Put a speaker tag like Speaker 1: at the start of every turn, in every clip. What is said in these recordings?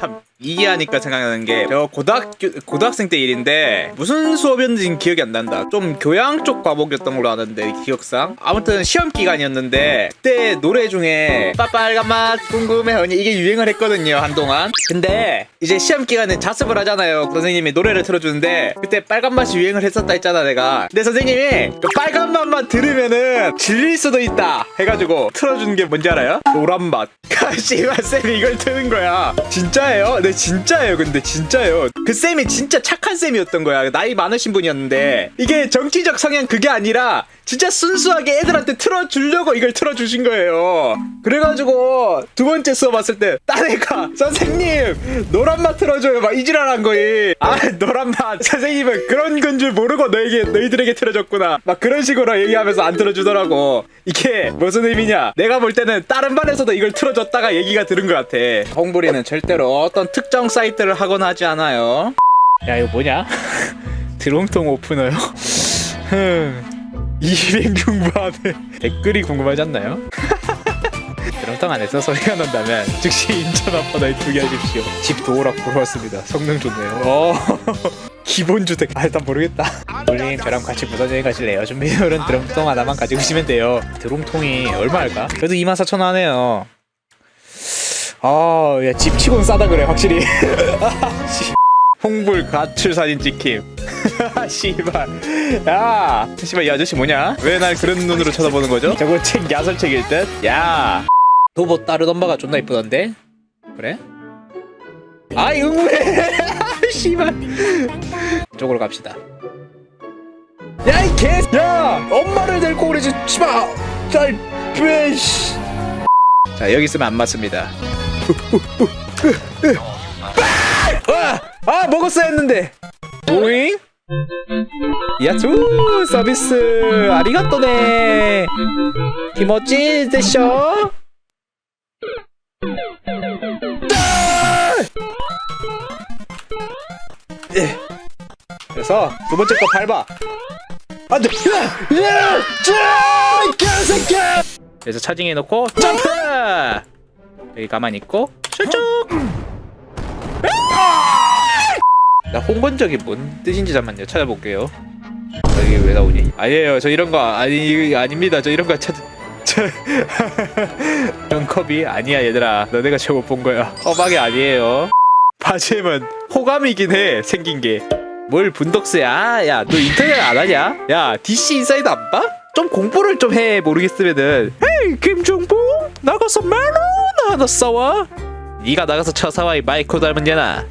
Speaker 1: 참 이해하니까 생각나는 게 저 고등학교 고등학생 때 일인데 무슨 수업이었는지 기억이 안 난다. 좀 교양 쪽 과목이었던 걸로 아는데 기억상. 아무튼 시험 기간이었는데 그때 노래 중에 빨간 맛 궁금해 하니 이게 유행을 했거든요 한동안. 근데 이제 시험 기간에 자습을 하잖아요. 선생님이 노래를 틀어주는데 그때 빨간 맛이 유행을 했었다 했잖아 내가. 근데 선생님이 그 빨간 맛만 들으면은 질릴 수도 있다 해가지고 틀어주는 게 뭔지 알아요? 노란 맛. 씨발 쌤이 이걸 트는 거야. 진짜예요? 네 진짜예요. 근데 진짜예요. 그 쌤이 진짜 착한 쌤이었던 거야. 나이 많으신 분이었는데 이게 정치적 성향 그게 아니라 진짜 순수하게 애들한테 틀어주려고 이걸 틀어주신 거예요. 그래가지고 두 번째 수업 왔을 때딴 애가 선생님 노란 맛 틀어줘요 막 이지랄한 거이. 아 노란 맛 선생님은 그런 건 줄 모르고 너에게 너희들에게 틀어줬구나. 막 그런 식으로 얘기하면서 안 틀어주더라고. 이게 무슨 의미냐? 내가 볼 때는 다른 반에서도 이걸 틀어줬다가 얘기가 들은 것 같아. 홍부리는 절대로 어떤 특정 사이트를 하거나 하지 않아요. 야 이거 뭐냐? 드롱통 오프너요? 흠. 200 공부하네 댓글이 궁금하지 않나요? 드럼통 안에서 소리가 난다면 즉시 인천 앞바다에 두게 하십시오 집 도우락 보러 왔습니다 성능 좋네요 어 기본주택 아 일단 모르겠다 올님 저랑 같이 부산여행 가실래요? 준비물은 드럼통 하나만 가지고 오시면 돼요 드럼통이 얼마 할까? 그래도 24,000원 하네요 아야집 치곤 싸다 그래 확실히 씨. 홍불 가출 사진 찍힘 씨발. 야 씨발 이 아저씨 뭐냐? 왜 날 그런 눈으로 쳐다보는 거죠? 저거 책 야설책일 듯야. 도보 따르던바가 존나 이쁘던데? 그래? 아이 응우해. 씨발. 쪽으로 갑시다. 야 이 개! 야 엄마를 데리고 그러지 씨발. 잘 빼씨. 자 여기 있으면 안 맞습니다. 아! 아 먹었어야 했는데 오잉? 야투 서비스 아리가또네 키모찌 데쇼 예. 그래서 두 번째 거 밟아 안돼! 개새끼야! 그래서 차징해 놓고 점프 여기 가만히 있고 실쭉 나 홍건적이 뭔 뜻인지 잠만요. 찾아볼게요. 여기 왜 나오니? 아니에요. 저 이런 거 아니 아닙니다. 저 이런 거 찾... 저... 이런 컵이 아니야 얘들아. 너네가 저거 본 거야. 허박이 아니에요. 바지에만 호감이긴 해 생긴 게 뭘 분덕스야 야 너 인터넷 안 하냐? 야 DC 인사이드 안 봐? 좀 공부를 좀 해 모르겠으면은. 헤이 김종부 나가서 메로나 하나 싸와 네가 나가서 쳐사와 이 마이코 닮은 년아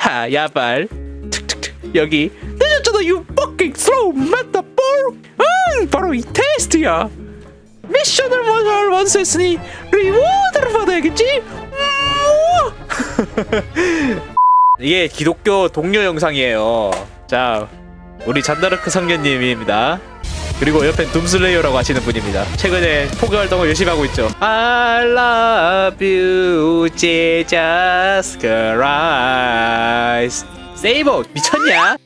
Speaker 1: 하 야발. 툭툭툭. 여기 늦었잖아 you fucking slow metaphor 응 바로 이 테스트야. 미션을 완- 완수했으니 리워드를 받아야겠지. 이게 기독교 동료 영상이에요. 자 우리 잔다르크 성녀님입니다 그리고 옆엔 둠슬레이어라고 하시는 분입니다. 최근에 포교 활동을 열심히 하고 있죠. I love you, Jesus Christ. 세이버 미쳤냐?